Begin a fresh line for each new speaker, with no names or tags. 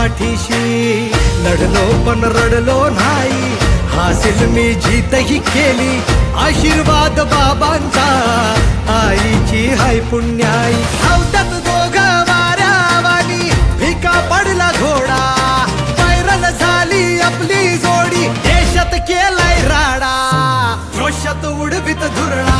पाठीशी. लढलो पण रडलो नाही. हासिल मी जीतही केली. आशीर्वाद बाबांचा. आईची हाय पुण्याई. धावतात दोघ वाऱ्यावानी भिका पडला घोडा. पैरल झाली आपली जोडी. देशात केलाय राडा. रोषात उडवीत धुरळा.